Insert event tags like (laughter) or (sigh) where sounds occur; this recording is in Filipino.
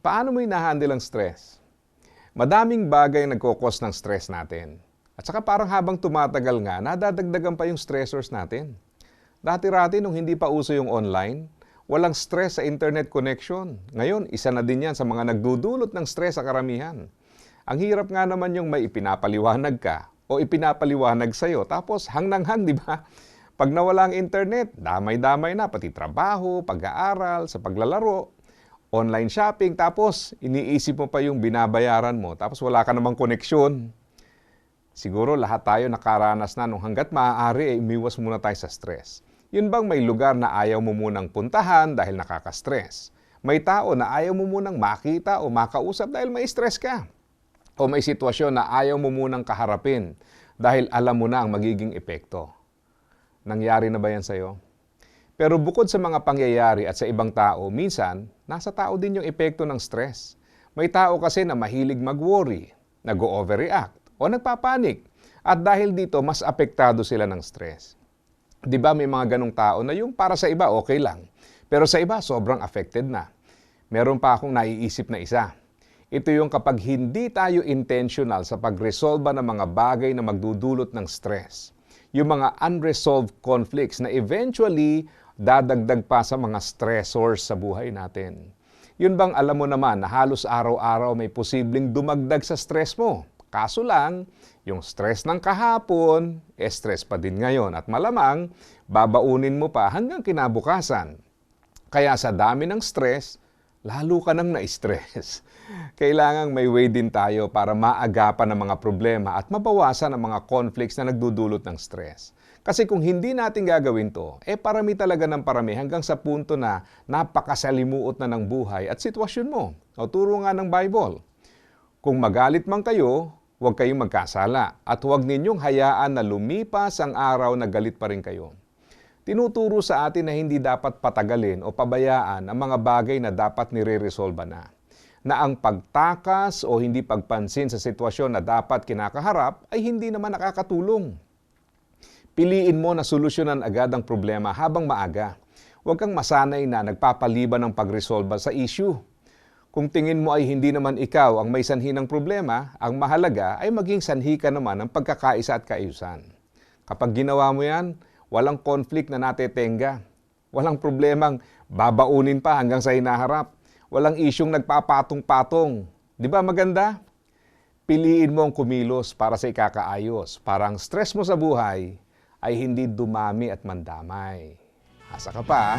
Paano mo hinahandle ang stress? Madaming bagay ang nagkukos ng stress natin. At saka parang habang tumatagal nga, nadadagdagan pa yung stressors natin. Dati-rati nung hindi pa uso yung online, walang stress sa internet connection. Ngayon, isa na din yan sa mga nagdudulot ng stress sa karamihan. Ang hirap nga naman yung may ipinapaliwanag ka o ipinapaliwanag sa'yo, tapos hang nang hang, di ba? Pag nawala ang internet, damay-damay na, pati trabaho, pag-aaral, sa paglalaro, online shopping, tapos iniisip mo pa yung binabayaran mo, tapos wala ka namang koneksyon. Siguro lahat tayo nakaranas na nung hanggat maaari ay umiwas muna tayo sa stress. Yun bang may lugar na ayaw mo munang puntahan dahil nakaka-stress? May tao na ayaw mo munang makita o makausap dahil may stress ka? O may sitwasyon na ayaw mo munang kaharapin dahil alam mo na ang magiging epekto? Nangyari na ba yan sa'yo? Pero bukod sa mga pangyayari at sa ibang tao, minsan, nasa tao din yung epekto ng stress. May tao kasi na mahilig mag-worry, nag-overreact, o nagpapanik. At dahil dito, mas apektado sila ng stress. Di ba may mga ganong tao na yung para sa iba okay lang, pero sa iba sobrang affected na. Meron pa akong naiisip na isa. Ito yung kapag hindi tayo intentional sa pagresolba ng mga bagay na magdudulot ng stress. Yung mga unresolved conflicts na eventually dadagdag pa sa mga stressors sa buhay natin. Yun bang alam mo naman na halos araw-araw may posibleng dumagdag sa stress mo? Kaso lang, yung stress ng kahapon, eh stress pa din ngayon at malamang babaunin mo pa hanggang kinabukasan. Kaya sa dami ng stress, lalo ka nang na-stress. (laughs) Kailangang may way din tayo para maagapan ang mga problema at mabawasan ang mga conflicts na nagdudulot ng stress. Kasi kung hindi natin gagawin to, eh parami talaga ng parami hanggang sa punto na napakasalimuot na ng buhay at sitwasyon mo. O turo nga ng Bible. Kung magalit man kayo, huwag kayong magkasala at huwag ninyong hayaan na lumipas ang araw na galit pa rin kayo. Tinuturo sa atin na hindi dapat patagalin o pabayaan ang mga bagay na dapat nire-resolve na. Na ang pagtakas o hindi pagpansin sa sitwasyon na dapat kinakaharap ay hindi naman nakakatulong. Piliin mo na solusyonan agad ang problema habang maaga. Huwag kang masanay na nagpapaliban ng pagresolba sa issue. Kung tingin mo ay hindi naman ikaw ang may sanhi ng problema, ang mahalaga ay maging sanhi ka naman ng pagkakaisa at kaayusan. Kapag ginawa mo yan, walang conflict na natetenga. Walang problemang babaunin pa hanggang sa hinaharap. Walang isyong nagpapatong-patong. Di ba maganda? Piliin mo ang kumilos para sa ikakaayos, para ang stress mo sa buhay ay hindi dumami at mandamay. Asa ka pa.